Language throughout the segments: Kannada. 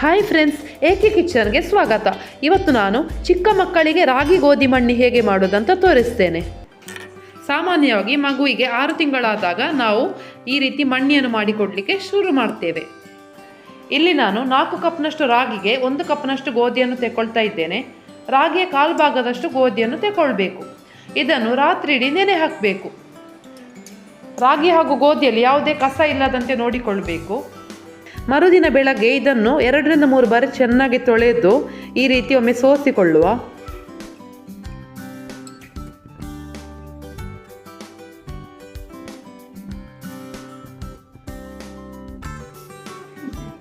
ಹಾಯ್ ಫ್ರೆಂಡ್ಸ್ ಏಕೆ ಕಿಚನ್ಗೆ ಸ್ವಾಗತ. ಇವತ್ತು ನಾನು ಚಿಕ್ಕ ಮಕ್ಕಳಿಗೆ ರಾಗಿ ಗೋಧಿ ಮಣ್ಣಿ ಹೇಗೆ ಮಾಡೋದಂತ ತೋರಿಸ್ತೇನೆ. ಸಾಮಾನ್ಯವಾಗಿ ಮಗುವಿಗೆ ಆರು ತಿಂಗಳಾದಾಗ ನಾವು ಈ ರೀತಿ ಮಣ್ಣಿಯನ್ನು ಮಾಡಿಕೊಡಲಿಕ್ಕೆ ಶುರು ಮಾಡ್ತೇವೆ. ಇಲ್ಲಿ ನಾನು ನಾಲ್ಕು ಕಪ್ನಷ್ಟು ರಾಗಿಗೆ ಒಂದು ಕಪ್ನಷ್ಟು ಗೋಧಿಯನ್ನು ತೆಕೊಳ್ತಾ ಇದ್ದೇನೆ. ರಾಗಿಯ ಕಾಲು ಭಾಗದಷ್ಟು ಗೋಧಿಯನ್ನು ತೆಕೊಳ್ಬೇಕು. ಇದನ್ನು ರಾತ್ರಿ ಇಡೀ ನೆನೆ ಹಾಕಬೇಕು. ರಾಗಿ ಹಾಗೂ ಗೋಧಿಯಲ್ಲಿ ಯಾವುದೇ ಕಸ ಇಲ್ಲದಂತೆ ನೋಡಿಕೊಳ್ಬೇಕು. ಮರುದಿನ ಬೆಳಗ್ಗೆ ಇದನ್ನು ಎರಡರಿಂದ ಮೂರು ಬಾರಿ ಚೆನ್ನಾಗಿ ತೊಳೆದು ಈ ರೀತಿ ಒಮ್ಮೆ ಸೋಸಿಕೊಳ್ಳುವ.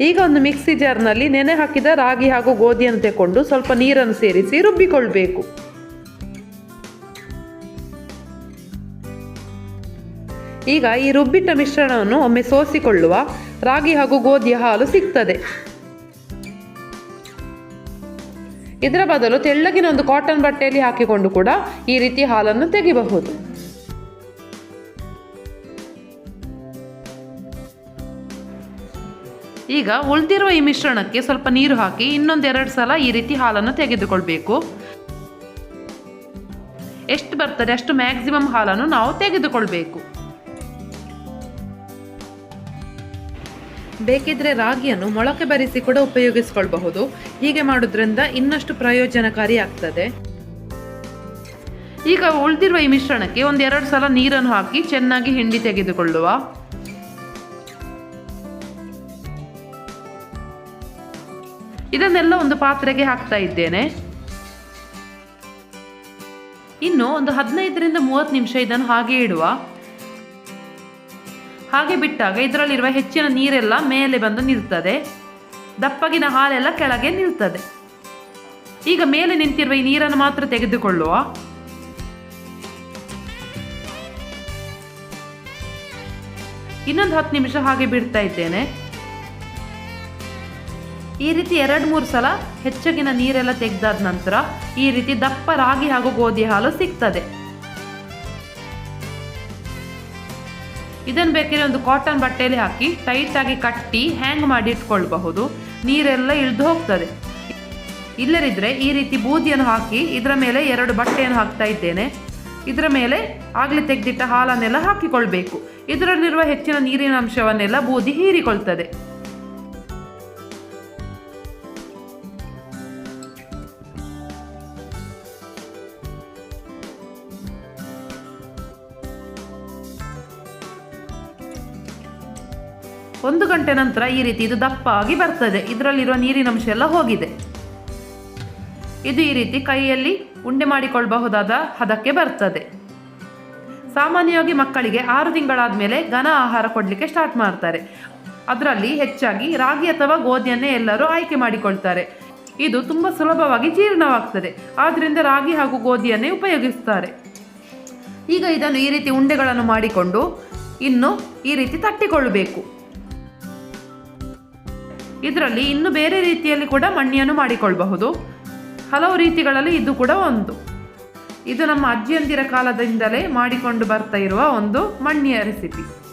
ಈಗ ಒಂದು ಮಿಕ್ಸಿ ಜಾರ್ನಲ್ಲಿ ನೆನೆ ಹಾಕಿದ ರಾಗಿ ಹಾಗೂ ಗೋಧಿಯನ್ನು ತೆಕೊಂಡು ಸ್ವಲ್ಪ ನೀರನ್ನು ಸೇರಿಸಿ ರುಬ್ಬಿಕೊಳ್ಬೇಕು. ಈಗ ಈ ರುಬ್ಬಿಟ್ಟ ಮಿಶ್ರಣವನ್ನು ಒಮ್ಮೆ ಸೋಸಿಕೊಳ್ಳುವ. ರಾಗಿ ಹಾಗೂ ಗೋಧಿಯ ಹಾಲು ಸಿಗ್ತದೆ. ಇದರ ಬದಲು ತೆಳ್ಳಗಿನ ಒಂದು ಕಾಟನ್ ಬಟ್ಟೆಯಲ್ಲಿ ಹಾಕಿಕೊಂಡು ಕೂಡ ಈ ರೀತಿ ಹಾಲನ್ನು ತೆಗಿಬಹುದು. ಈಗ ಉಳಿದಿರುವ ಈ ಮಿಶ್ರಣಕ್ಕೆ ಸ್ವಲ್ಪ ನೀರು ಹಾಕಿ ಇನ್ನೊಂದೆರಡು ಸಲ ಈ ರೀತಿ ಹಾಲನ್ನು ತೆಗೆದುಕೊಳ್ಬೇಕು. ಎಷ್ಟು ಬರ್ತದೆ ಅಷ್ಟು ಮ್ಯಾಕ್ಸಿಮಮ್ ಹಾಲನ್ನು ನಾವು ತೆಗೆದುಕೊಳ್ಬೇಕು. ಬೇಕಿದ್ರೆ ರಾಗಿಯನ್ನು ಮೊಳಕೆ ಬರಿಸಿ ಕೂಡ ಉಪಯೋಗಿಸಿಕೊಳ್ಳಬಹುದು ಹೀಗೆ ಮಾಡೋದ್ರಿಂದ ಇನ್ನಷ್ಟು ಪ್ರಯೋಜನಕಾರಿ ಆಗ್ತದೆ ಈಗ ಉಳಿದಿರುವ ಈ ಮಿಶ್ರಣಕ್ಕೆ ಒಂದೆರಡು ಸಲ ನೀರನ್ನು ಹಾಕಿ ಚೆನ್ನಾಗಿ ಹಿಂಡಿ ತೆಗೆದುಕೊಳ್ಳುವ. ಇದನ್ನೆಲ್ಲ ಒಂದು ಪಾತ್ರೆಗೆ ಹಾಕ್ತಾ ಇದ್ದೇನೆ. ಇನ್ನು ಒಂದು ಹದಿನೈದರಿಂದ ಮೂವತ್ತು ನಿಮಿಷ ಇದನ್ನು ಹಾಗೆ ಇಡುವ. ಹಾಗೆ ಬಿಟ್ಟಾಗ ಇದರಲ್ಲಿರುವ ಹೆಚ್ಚಿನ ನೀರೆಲ್ಲ ಮೇಲೆ ಬಂದು ನಿಲ್ತದೆ. ದಪ್ಪಗಿನ ಹಾಲೆಲ್ಲ ಕೆಳಗೆ ನಿಲ್ತದೆ. ಈಗ ಮೇಲೆ ನಿಂತಿರುವ ಈ ನೀರನ್ನು ಮಾತ್ರ ತೆಗೆದುಕೊಳ್ಳುವ. ಇನ್ನೊಂದು ಹತ್ತು ನಿಮಿಷ ಹಾಗೆ ಬಿಡ್ತಾ ಇದ್ದೇನೆ. ಈ ರೀತಿ ಎರಡು ಮೂರು ಸಲ ಹೆಚ್ಚಗಿನ ನೀರೆಲ್ಲ ತೆಗೆದಾದ ನಂತರ ಈ ರೀತಿ ದಪ್ಪ ರಾಗಿ ಹಾಗೂ ಗೋಧಿ ಹಾಲು ಸಿಗ್ತದೆ. ಇದನ್ನು ಬೇಕಿದ್ರೆ ಒಂದು ಕಾಟನ್ ಬಟ್ಟೆಯಲ್ಲಿ ಹಾಕಿ ಟೈಟಾಗಿ ಕಟ್ಟಿ ಹ್ಯಾಂಗ್ ಮಾಡಿ ಇಟ್ಕೊಳ್ಬಹುದು. ನೀರೆಲ್ಲ ಇಳಿದು ಹೋಗ್ತದೆ. ಇಲ್ಲದಿದ್ದರೆ ಈ ರೀತಿ ಬೂದಿಯನ್ನು ಹಾಕಿ ಇದರ ಮೇಲೆ ಎರಡು ಬಟ್ಟೆಯನ್ನು ಹಾಕ್ತಾ ಇದ್ದೇನೆ. ಇದರ ಮೇಲೆ ಆಗಲಿ ತೆಗೆದಿಟ್ಟ ಹಾಲನ್ನೆಲ್ಲ ಹಾಕಿಕೊಳ್ಬೇಕು. ಇದರಲ್ಲಿರುವ ಹೆಚ್ಚಿನ ನೀರಿನ ಅಂಶವನ್ನೆಲ್ಲ ಬೂದಿ ಹೀರಿಕೊಳ್ತದೆ. ಒಂದು ಗಂಟೆ ನಂತರ ಈ ರೀತಿ ಇದು ದಪ್ಪ ಆಗಿ ಬರ್ತದೆ. ಇದರಲ್ಲಿರುವ ನೀರಿನಂಶ ಎಲ್ಲ ಹೋಗಿದೆ. ಇದು ಈ ರೀತಿ ಕೈಯಲ್ಲಿ ಉಂಡೆ ಮಾಡಿಕೊಳ್ಳಬಹುದಾದ ಹದಕ್ಕೆ ಬರ್ತದೆ. ಸಾಮಾನ್ಯವಾಗಿ ಮಕ್ಕಳಿಗೆ ಆರು ತಿಂಗಳಾದ ಮೇಲೆ ಘನ ಆಹಾರ ಕೊಡಲಿಕ್ಕೆ ಸ್ಟಾರ್ಟ್ ಮಾಡ್ತಾರೆ. ಅದರಲ್ಲಿ ಹೆಚ್ಚಾಗಿ ರಾಗಿ ಅಥವಾ ಗೋಧಿಯನ್ನೇ ಎಲ್ಲರೂ ಆಯ್ಕೆ ಮಾಡಿಕೊಳ್ತಾರೆ. ಇದು ತುಂಬ ಸುಲಭವಾಗಿ ಜೀರ್ಣವಾಗ್ತದೆ. ಆದ್ದರಿಂದ ರಾಗಿ ಹಾಗೂ ಗೋಧಿಯನ್ನೇ ಉಪಯೋಗಿಸ್ತಾರೆ. ಈಗ ಇದನ್ನು ಈ ರೀತಿ ಉಂಡೆಗಳನ್ನು ಮಾಡಿಕೊಂಡು ಇನ್ನು ಈ ರೀತಿ ತಟ್ಟಿಕೊಳ್ಳಬೇಕು. ಇದರಲ್ಲಿ ಇನ್ನು ಬೇರೆ ರೀತಿಯಲ್ಲಿ ಕೂಡ ಮಣ್ಣಿಯನ್ನು ಮಾಡಿಕೊಳ್ಳಬಹುದು ಹಲವು ರೀತಿಗಳಲ್ಲಿ ಇದು ಕೂಡ ಒಂದು. ಇದು ನಮ್ಮ ಅಜ್ಜಿಯಂದಿರ ಕಾಲದಿಂದಲೇ ಮಾಡಿಕೊಂಡು ಬರ್ತಾ ಇರುವ ಒಂದು ಮಣ್ಣಿಯ ರೆಸಿಪಿ.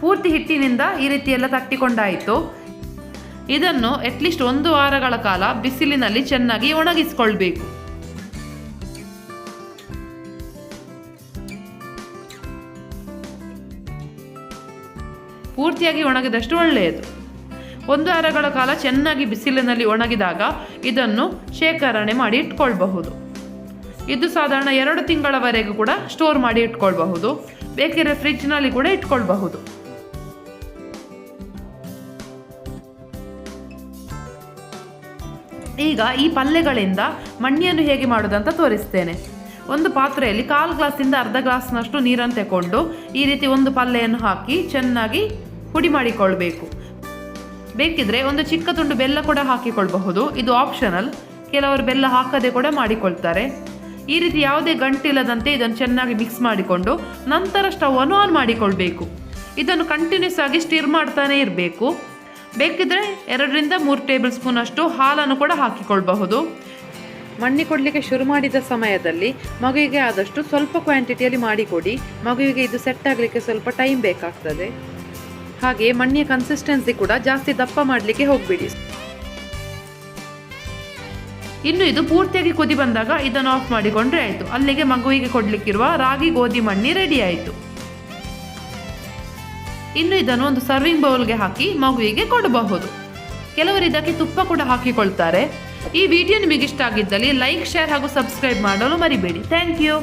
ಪೂರ್ತಿ ಹಿಟ್ಟಿನಿಂದ ಈ ರೀತಿ ಎಲ್ಲ ತಟ್ಟಿಕೊಂಡಾಯಿತು. ಇದನ್ನು ಅಟ್ಲೀಸ್ಟ್ ಒಂದು ವಾರಗಳ ಕಾಲ ಬಿಸಿಲಿನಲ್ಲಿ ಚೆನ್ನಾಗಿ ಒಣಗಿಸಿಕೊಳ್ಬೇಕು. ಪೂರ್ತಿಯಾಗಿ ಒಣಗಿದಷ್ಟು ಒಳ್ಳೆಯದು. ಒಂದು ವಾರಗಳ ಕಾಲ ಚೆನ್ನಾಗಿ ಬಿಸಿಲಿನಲ್ಲಿ ಒಣಗಿದಾಗ ಇದನ್ನು ಶೇಖರಣೆ ಮಾಡಿ ಇಟ್ಕೊಳ್ಬಹುದು. ಇದು ಸಾಧಾರಣ ಎರಡು ತಿಂಗಳವರೆಗೂ ಕೂಡ ಸ್ಟೋರ್ ಮಾಡಿ ಇಟ್ಕೊಳ್ಬಹುದು. ಬೇಕಿರೋ ಫ್ರಿಜ್ನಲ್ಲಿ ಕೂಡ ಇಟ್ಕೊಳ್ಬಹುದು. ಈಗ ಈ ಪಲ್ಯಗಳಿಂದ ಮಣ್ಣಿಯನ್ನು ಹೇಗೆ ಮಾಡೋದಂತ ತೋರಿಸ್ತೇನೆ. ಒಂದು ಪಾತ್ರೆಯಲ್ಲಿ ಕಾಲು ಗ್ಲಾಸಿಂದ ಅರ್ಧ ಗ್ಲಾಸ್ನಷ್ಟು ನೀರನ್ನು ತಗೊಂಡು ಈ ರೀತಿ ಒಂದು ಪಲ್ಲೆಯನ್ನು ಹಾಕಿ ಚೆನ್ನಾಗಿ ಪುಡಿ ಮಾಡಿಕೊಳ್ಬೇಕು. ಬೇಕಿದ್ರೆ ಒಂದು ಚಿಕ್ಕ ತುಂಡು ಬೆಲ್ಲ ಕೂಡ ಹಾಕಿಕೊಳ್ಬಹುದು. ಇದು ಆಪ್ಷನಲ್ ಕೆಲವರು ಬೆಲ್ಲ ಹಾಕದೆ ಕೂಡ ಮಾಡಿಕೊಳ್ತಾರೆ. ಈ ರೀತಿ ಯಾವುದೇ ಗಂಟಿಲ್ಲದಂತೆ ಇದನ್ನು ಚೆನ್ನಾಗಿ ಮಿಕ್ಸ್ ಮಾಡಿಕೊಂಡು ನಂತರ ಸ್ಟವನ್ನು ಆನ್ ಮಾಡಿಕೊಳ್ಬೇಕು. ಇದನ್ನು ಕಂಟಿನ್ಯೂಸ್ ಆಗಿ ಸ್ಟಿರ್ ಮಾಡ್ತಾನೆ ಇರಬೇಕು. ಬೇಕಿದ್ರೆ ಎರಡರಿಂದ ಮೂರು ಟೇಬಲ್ ಸ್ಪೂನ್ ಅಷ್ಟು ಹಾಲನ್ನು ಕೂಡ ಹಾಕಿಕೊಳ್ಬಹುದು. ಮಣ್ಣಿ ಕೊಡಲಿಕ್ಕೆ ಶುರು ಮಾಡಿದ ಸಮಯದಲ್ಲಿ ಮಗುವಿಗೆ ಆದಷ್ಟು ಸ್ವಲ್ಪ ಕ್ವಾಂಟಿಟಿಯಲ್ಲಿ ಮಾಡಿಕೊಡಿ. ಮಗುವಿಗೆ ಇದು ಸೆಟ್ ಆಗಲಿಕ್ಕೆ ಸ್ವಲ್ಪ ಟೈಮ್ ಬೇಕಾಗ್ತದೆ. ಹಾಗೆ ಮಣ್ಣಿನ ಕನ್ಸಿಸ್ಟೆನ್ಸಿ ಕೂಡ ಜಾಸ್ತಿ ದಪ್ಪ ಮಾಡಲಿಕ್ಕೆ ಹೋಗಬೇಡಿ. ಇನ್ನು ಇದು ಪೂರ್ತಿಯಾಗಿ ಕುದಿ ಬಂದಾಗ ಇದನ್ನು ಆಫ್ ಮಾಡಿಕೊಂಡ್ರೆ ಆಯಿತು. ಅಲ್ಲಿಗೆ ಮಗುವಿಗೆ ಕೊಡಲಿಕ್ಕಿರುವ ರಾಗಿ ಗೋಧಿ ಮಣ್ಣಿ ರೆಡಿ ಆಯಿತು. ಇನ್ನು ಇದನ್ನು ಒಂದು ಸರ್ವಿಂಗ್ ಬೌಲ್ಗೆ ಹಾಕಿ ಮಗುವಿಗೆ ಕೊಡಬಹುದು. ಕೆಲವರು ಇದಕ್ಕೆ ತುಪ್ಪ ಕೂಡ ಹಾಕಿಕೊಳ್ತಾರೆ. ಈ ವಿಡಿಯೋ ನಿಮಗೆ ಇಷ್ಟ ಆಗಿದ್ದಲ್ಲಿ ಲೈಕ್ ಶೇರ್ ಹಾಗೂ ಸಬ್ಸ್ಕ್ರೈಬ್ ಮಾಡಲು ಮರಿಬೇಡಿ. Thank you